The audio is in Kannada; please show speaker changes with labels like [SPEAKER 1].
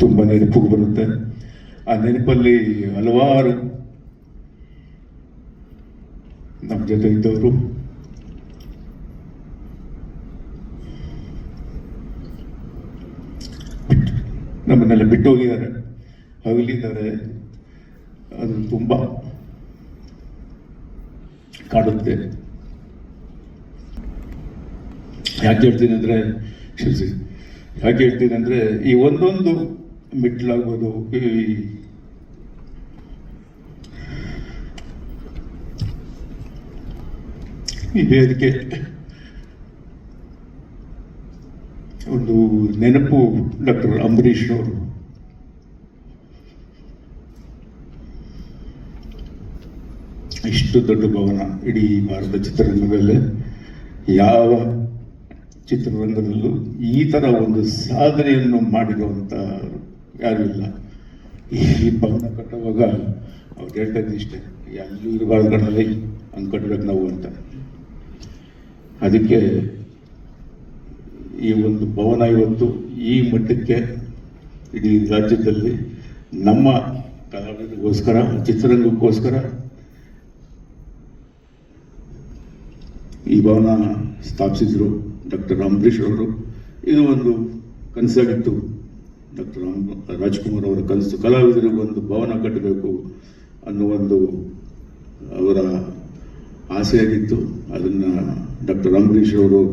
[SPEAKER 1] ತುಂಬ ನೆನಪಿಗೆ ಬರುತ್ತೆ. ಆ ನೆನಪಲ್ಲಿ ಹಲವಾರು ನಮ್ಮ ಜೊತೆ ಇದ್ದವರು. ನಮ್ಮನ್ನೆಲ್ಲ ಬಿಟ್ಟು ಹೋಗಿದ್ದಾರೆ. ಹಗಲಿದ್ದಾರೆ. ಅದು ತುಂಬ ಕಾಡುತ್ತೆ. ಯಾಕೆ ಹೇಳ್ತೀನಿ ಅಂದರೆ ಯಾಕೆ ಹೇಳ್ತೀನಿ ಅಂದರೆ, ಈ ಒಂದೊಂದು ಮೆಟ್ಲಾಗೋದು ಈ ಈ ಒಂದು ನೆನಪು ಡಾಕ್ಟರ್ ಅಂಬರೀಶ್ ಅವರು. ಇಷ್ಟು ದೊಡ್ಡ ಭವನ ಇಡೀ ಭಾರತ ಚಿತ್ರರಂಗದಲ್ಲೇ, ಯಾವ ಚಿತ್ರರಂಗದಲ್ಲೂ ಈ ಥರ ಒಂದು ಸಾಧನೆಯನ್ನು ಮಾಡಿರುವಂಥ ಯಾರೂ ಇಲ್ಲ. ಈ ಭವನ ಕಟ್ಟುವಾಗ ಅವ್ರು ಹೇಳ್ತಾ ಇಷ್ಟೇ ಎಲ್ಲೂ ಇರಬಾರ್ದು ಕಣ್ಣಲ್ಲಿ ಹಂಗೆ ಕಟ್ಟಬೇಕು ನಾವು ಅಂತ. ಅದಕ್ಕೆ ಈ ಒಂದು ಭವನ ಇವತ್ತು ಈ ಮಟ್ಟಕ್ಕೆ ಇಡೀ ರಾಜ್ಯದಲ್ಲಿ ನಮ್ಮ ಕಲಾವಿದರಿಗೋಸ್ಕರ, ಚಿತ್ರರಂಗಕ್ಕೋಸ್ಕರ ಈ ಭವನ ಸ್ಥಾಪಿಸಿದ್ರು ಡಾಕ್ಟರ್ ಅಂಬರೀಷ್ ಅವರು. ಇದು ಒಂದು ಕನಸಾಗಿತ್ತು. ಡಾಕ್ಟರ್ ರಾಜ್ಕುಮಾರ್ ಅವರ ಕನಸು ಕಲಾವಿದರಿಗೆ ಒಂದು ಭವನ ಕಟ್ಟಬೇಕು ಅನ್ನೋ ಒಂದು, ಅವರ ಆಸೆಯಾಗಿತ್ತು. ಅದನ್ನು ಡಾಕ್ಟರ್ ಅಂಬರೀಷ್ ಅವರು